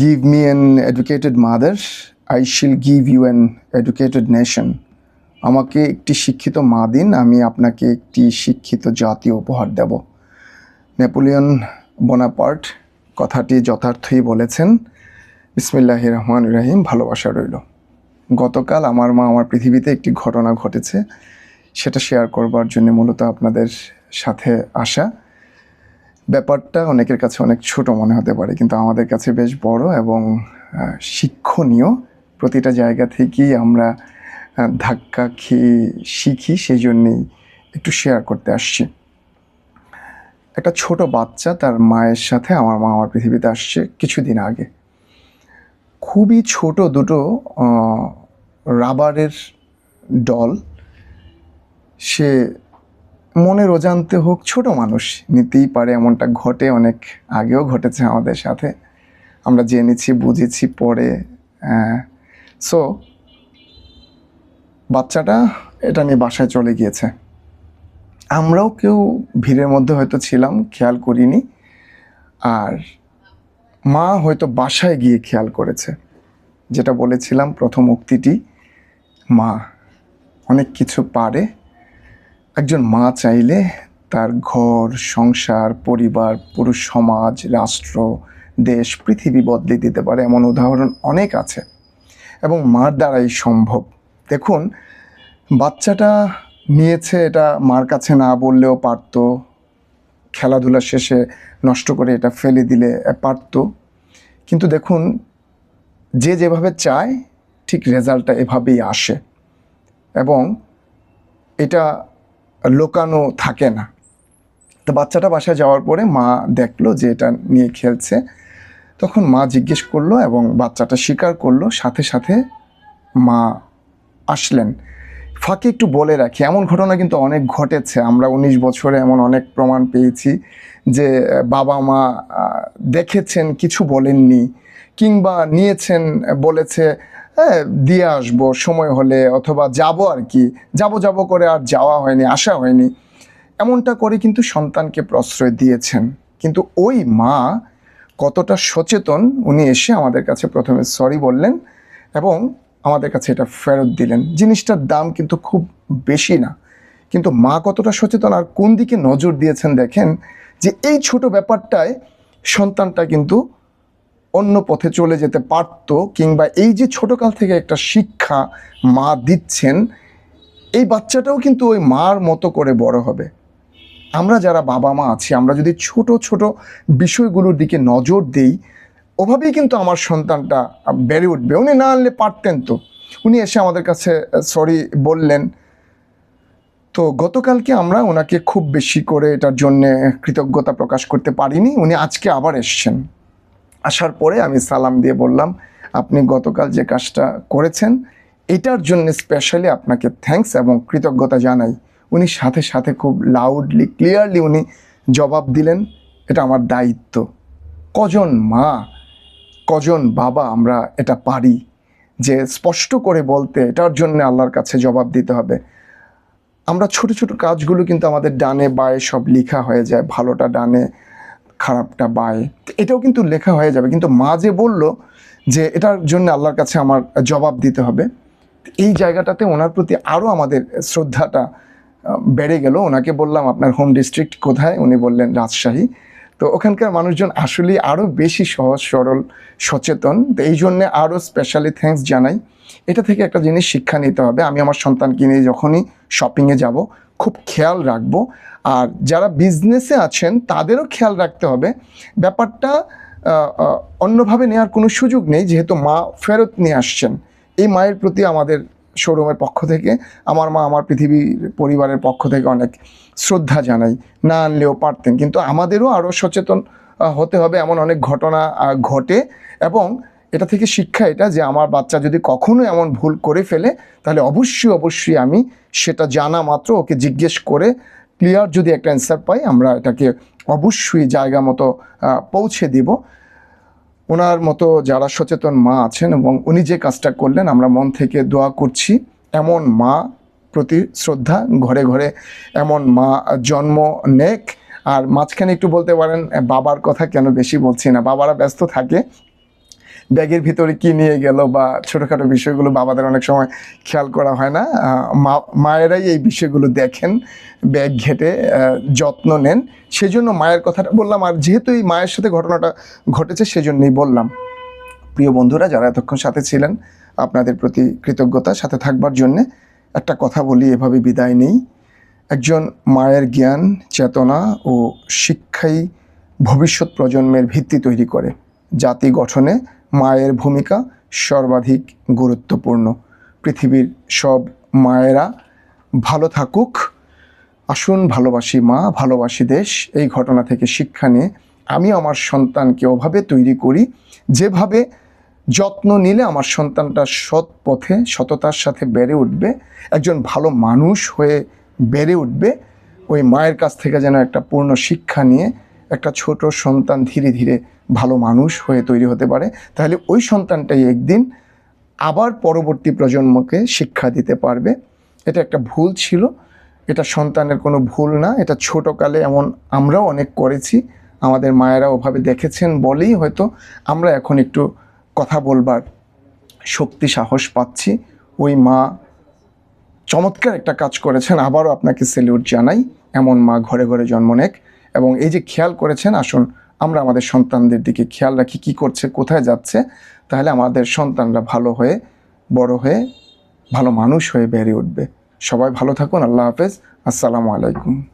Give me an educated mother, I shall give you an educated nation. আমাকে একটি শিক্ষিত মা দিন আমি আপনাকে একটি শিক্ষিত জাতীয় উপহার দেব। নেপোলিয়ন বোনাপার্ট কথাটি যথার্থই বলেছেন। বিসমিল্লাহ রহমান রাহিম ভালোবাসা রইল। গতকাল আমার মা আমার পৃথিবীতে একটি ঘটনা ঘটেছে সেটা শেয়ার করবার জন্য মূলত আপনাদের সাথে আসা। ব্যাপারটা অনেকের কাছে অনেক ছোট মনে হতে পারে, কিন্তু আমাদের কাছে বেশ বড় এবং শিক্ষণীয়। প্রতিটা জায়গা থেকেই আমরা ধাক্কা খেয়ে শিখি সেই জন্যেই একটু শেয়ার করতে আসছি। একটা ছোট বাচ্চা তার মায়ের সাথে, আমার মা আমার পৃথিবীতে আসছে কিছুদিন আগে। খুবই ছোট দুটো রাবারের ডল সে মনের অজান্তে হোক, ছোট মানুষ নিতেই পারে, এমনটা ঘটে, অনেক আগেও ঘটেছে আমাদের সাথে। আমরা জেনেছি, বুঝেছি পরে সো বাচ্চাটা এটা নিয়ে বাসায় চলে গিয়েছে। আমরাও কেউ ভিড়ের মধ্যে হয়তো ছিলাম, খেয়াল করিনি। আর মা হয়তো বাসায় গিয়ে খেয়াল করেছে। যেটা বলেছিলাম, প্রথম উক্তিটি, মা অনেক কিছু পারে একজন মা চাইলে তার ঘর, সংসার, পরিবার, পুরুষ সমাজ, রাষ্ট্র, দেশ, পৃথিবী বদলে দিতে পারে এমন উদাহরণ অনেক আছে। এবং মার দ্বারাই সম্ভব। দেখুন, বাচ্চাটা নিয়েছে এটা মার কাছে না বললেও পারতো। খেলাধুলা শেষে নষ্ট করে এটা ফেলে দিলে পারতো। কিন্তু দেখুন, যে যেভাবে চায়, ঠিক রেজাল্টটা এভাবেই আসে। এবং এটা লোকানো থাকে না। তো বাচ্চাটা বাসায় যাওয়ার পরে মা দেখল যে এটা নিয়ে খেলছে। তখন মা জিজ্ঞেস করল এবং বাচ্চাটা স্বীকার করল। সাথে সাথে মা আসলেন। ফাঁকে একটু বলে রাখি, এমন ঘটনা কিন্তু অনেক ঘটেছে। আমরা উনিশ বছরে এমন অনেক প্রমাণ পেয়েছি যে বাবা মা দেখেছেন, কিছু বলেননি কিংবা নিয়েছেন, বলেছে হ্যাঁ দিয়ে আসব, সময় হলে অথবা যাব আর কি। যাব যাব করে আর যাওয়া হয়নি, আসা হয়নি। এমনটা করে কিন্তু সন্তানকে প্রশ্রয় দিয়েছেন। কিন্তু ওই মা কতটা সচেতন, উনি এসে আমাদের কাছে প্রথমে সরি বললেন এবং আমাদের কাছে এটা ফেরত দিলেন। জিনিসটার দাম কিন্তু খুব বেশি না। কিন্তু মা কতটা সচেতন আর কোন দিকে নজর দিয়েছেন দেখেন যে এই ছোট ব্যাপারটায় সন্তানটা কিন্তু অন্য পথে চলে যেতে পারত কিংবা এই যে ছোটকাল থেকে একটা শিক্ষা মা দিচ্ছেন, এই বাচ্চাটাও কিন্তু ওই মার মতো করে বড় হবে। আমরা যারা বাবা মা আছি, আমরা যদি ছোট ছোট বিষয়গুলোর দিকে নজর দেই, ওভাবেই কিন্তু আমার সন্তানটা বেড়ে উঠবে। উনি না আনলে পারতেন তো। উনি এসে আমাদের কাছে, সরি বললেন। তো গতকালকে আমরা ওনাকে খুব বেশি করে এটার জন্যে কৃতজ্ঞতা প্রকাশ করতে পারিনি। উনি আজকে আবার এসছেন। আসার পরে আমি সালাম দিয়ে বললাম, আপনি গতকাল যে কাজটা করেছেন, এটার জন্য স্পেশালি আপনাকে থ্যাঙ্কস এবং কৃতজ্ঞতা জানাই। উনি সাথে সাথে খুব লাউডলি ক্লিয়ারলি উনি জবাব দিলেন, এটা আমার দায়িত্ব। কজন মা, কজন বাবা আমরা এটা পারি? যে স্পষ্ট করে বলতে এটার জন্য আল্লাহর কাছে জবাব দিতে হবে। আমরা ছোট ছোট কাজগুলো কিন্তু আমাদের ডানে বায়ে সব লিখা হয়ে যায়, ভালোটা ডানে। খারাপটা বায়ে এটাও কিন্তু লেখা হয়ে যাবে। কিন্তু মা যে বলল যে এটার জন্য আল্লাহর কাছে আমার জবাব দিতে হবে, এই জায়গাটাতে ওনার প্রতি আরও আমাদের শ্রদ্ধাটা বেড়ে গেল। ওনাকে বললাম, আপনার হোম ডিস্ট্রিক্ট কোথায়? উনি বললেন, রাজশাহী। তো ওখানকার মানুষজন আসলেই আরও বেশি সহজ, সরল, সচেতন। তো এই জন্যে আরও স্পেশালি থ্যাঙ্কস জানাই। এটা থেকে একটা জিনিস শিক্ষা নিতে হবে। আমি আমার সন্তানকে নিয়ে যখনই শপিংয়ে যাব খুব খেয়াল রাখব। আর যারা বিজনেসে আছেন, তাদেরও খেয়াল রাখতে হবে। ব্যাপারটা অন্যভাবে নেওয়ার কোনো সুযোগ নেই, যেহেতু মা ফেরত নিয়ে আসছেন। এই মায়ের প্রতি আমাদের শোরুমের পক্ষ থেকে, আমার মা আমার পৃথিবীর পরিবারের পক্ষ থেকে অনেক শ্রদ্ধা জানাই। না আনলেও পারতেন, কিন্তু আমাদেরও আরও সচেতন হতে হবে, এমন অনেক ঘটনা ঘটে। এবং এটা থেকে শিক্ষা এটা যে আমার বাচ্চা যদি কখনো এমন ভুল করে ফেলে, তাহলে অবশ্যই অবশ্যই আমি সেটা জানা মাত্র, ওকে জিজ্ঞেস করে ক্লিয়ার যদি একটা অ্যান্সার পাই, আমরা এটাকে অবশ্যই জায়গা মতো পৌঁছে দিব। ওনার মতো যারা সচেতন মা আছেন এবং উনি যে কাজটা করলেন, আমরা মন থেকে দোয়া করছি, এমন মা প্রতি শ্রদ্ধা, ঘরে ঘরে এমন মা জন্ম নেক। আর মাঝখানে একটু বলতে পারেন, বাবার কথা কেন বেশি বলছি না? বাবারা ব্যস্ত থাকে ব্যাগের ভিতরে কি নিয়ে গেল বা ছোটোখাটো বিষয়গুলো বাবাদের অনেক সময় খেয়াল করা হয় না। মায়েরাই এই বিষয়গুলো দেখেন, ব্যাগ ঘেটে যত্ন নেন। সেজন্য মায়ের কথাটা বললাম আর যেহেতু এই মায়ের সাথে ঘটনাটা ঘটেছে সেজন্যই বললাম। প্রিয় বন্ধুরা, যারা এতক্ষণ সাথে ছিলেন, আপনাদের প্রতি কৃতজ্ঞতা। সাথে থাকবার জন্যে একটা কথা বলি, এভাবে বিদায় নেই। একজন মায়ের জ্ঞান, চেতনা ও শিক্ষাই ভবিষ্যৎ প্রজন্মের ভিত্তি তৈরি করে। জাতি গঠনে মায়ের ভূমিকা সর্বাধিক গুরুত্বপূর্ণ। পৃথিবীর সব মায়েরা ভালো থাকুক। আসুন ভালোবাসি মা, ভালোবাসি দেশ, এই ঘটনা থেকে শিক্ষা নিয়ে আমি আমার সন্তানকে ওভাবে তৈরি করি, যেভাবে যত্ন নিলে আমার সন্তানটা সৎ পথে, সততার সাথে বেড়ে উঠবে, একজন ভালো মানুষ হয়ে বেড়ে উঠবে, ওই মায়ের কাছ থেকে যেন একটা পূর্ণ শিক্ষা নিয়ে একটা ছোট সন্তান ধীরে ধীরে ভালো মানুষ হয়ে তৈরি হতে পারে, তাহলে ওই সন্তানটাই একদিন আবার পরবর্তী প্রজন্মকে শিক্ষা দিতে পারবে। এটা একটা ভুল ছিল, এটা সন্তানের কোনো ভুল না, এটা ছোটোকালে এমন আমরাও অনেক করেছি, আমাদের মায়েরা ওভাবে দেখেছেন বলেই হয়তো আমরা এখন একটু কথা বলবার শক্তি, সাহস পাচ্ছি। ওই মা চমৎকার একটা কাজ করেছেন, আবারও আপনাকে সেলিউট জানাই, এমন মা ঘরে ঘরে জন্ম নেক। এবং এই যে খেয়াল করেছেন, আসুন আমরা আমাদের সন্তানদের দিকে খেয়াল রাখি কী করছে, কোথায় যাচ্ছে, তাহলে আমাদের সন্তানরা ভালো হয়ে, বড় হয়ে, ভালো মানুষ হয়ে বেড়ে উঠবে। সবাই ভালো থাকুন, আল্লাহ হাফেজ। আসসালামু আলাইকুম।